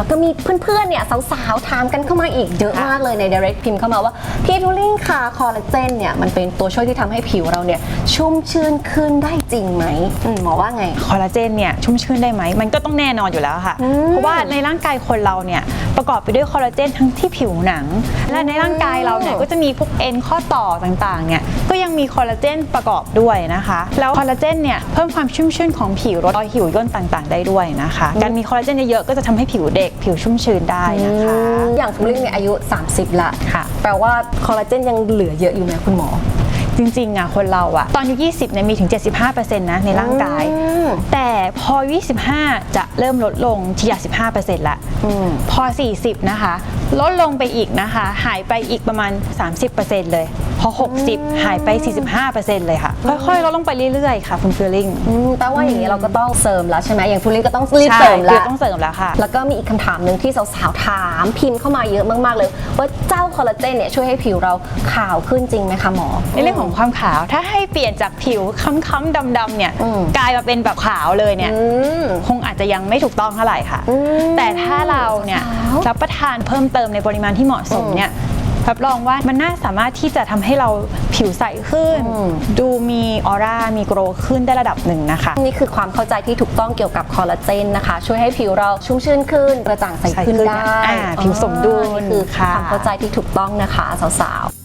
แล้วก็มีเพื่อนๆเนี่ยสาวๆถามกันเข้ามาอีกเยอะมากเลยใน direct พิมพ์เข้ามาว่าพี่พิวลิงค่ะคอลลาเจนเนี่ยมันเป็นตัวช่วยที่ทำให้ผิวเราเนี่ยชุ่มชื่นขึ้นได้จริงไหมอืมหมอว่าไง คอลลาเจนเนี่ยชุ่มชื่นได้ไหมมันก็ต้องแน่นอนอยู่แล้วค่ะ อืมเพราะว่าในร่างกายคนเราเนี่ยประกอบไปด้วยคอลลาเจนทั้งที่ผิวหนัง และในร่างกายเราเนี่ยก็จะมีพวกเอ็นข้อต่อต่างๆเนี่ยก็ยังมีคอลลาเจนประกอบด้วยนะคะ แล้วคอลลาเจนเนี่ยเพิ่มความชุ่มชื่นของผิวลดรอยหิวย่นต่างๆ ได้ด้วยนะคะ การมีคอลลาเจนเยอะๆก็จะทำให้ผิวเด็กผิวชุ่มชื้นได้นะคะอืมอย่างพิวลิงเนี่ยอายุ 30 ละ ค่ะ แปลว่าคอลลาเจนยังเหลือเยอะอยู่ไหมคุณหมอ จริงๆอะคนเราอะตอนอายุ 20เนี่ยมีถึง 75%นะในร่างกาย อืม แต่พอ 25 จะเริ่มลดลงที่15%ละ อืม พอ 40 นะคะ ลดลงไปอีกนะคะ หายไปอีกประมาณ 30%เลย พอ 60 หายไป 45%เลยค่ะ ค่อยๆลดลงไปเรื่อยๆค่ะคุณฟิลลิ่งอืมแปลว่าอย่างนี้เราก็ต้องเสริมแล้วใช่ไหมอย่างพิวลิงก็ต้องรีบเสริมคืแล้อว ต้องเสริมแล้วค่ะ แล้วก็มีอีกคำถามหนึ่งที่สาวๆถามพิมพ์เข้ามาเยอะมากๆเลย ว่าเจ้าคอลลาเจนเนี่ยช่วยให้ผิวเราขาวขึ้นจริงไหมคะหมอ ในเรื่องของความขาวถ้าให้เปลี่ยนจากผิวค้ำๆดำๆเนี่ยอืม กลายมาเป็นแบบขาวเลยเนี่ย อืม คงอาจจะยังไม่ถูกต้องเท่าไหร่ค่ะ อืมแต่ถ้าเราเนี่ยสาวๆรับประทานเพิ่มเติมในปริมาณที่เหมาะสมเนี่ย รับรองว่ามันน่าสามารถที่จะทำให้เราผิวใสขึ้นอืมดูมีออร่ามีโกรขึ้นได้ระดับหนึ่งนะคะ นี่คือความเข้าใจที่ถูกต้องเกี่ยวกับคอลลาเจนนะคะ ช่วยให้ผิวเราชุ่มชื่นขึ้นกระจ่างใสขึ้นใสขึ้นได้อ่าผิวสมดุลอ๋อนี่คือค่ะความเข้าใจที่ถูกต้องนะคะสาวๆ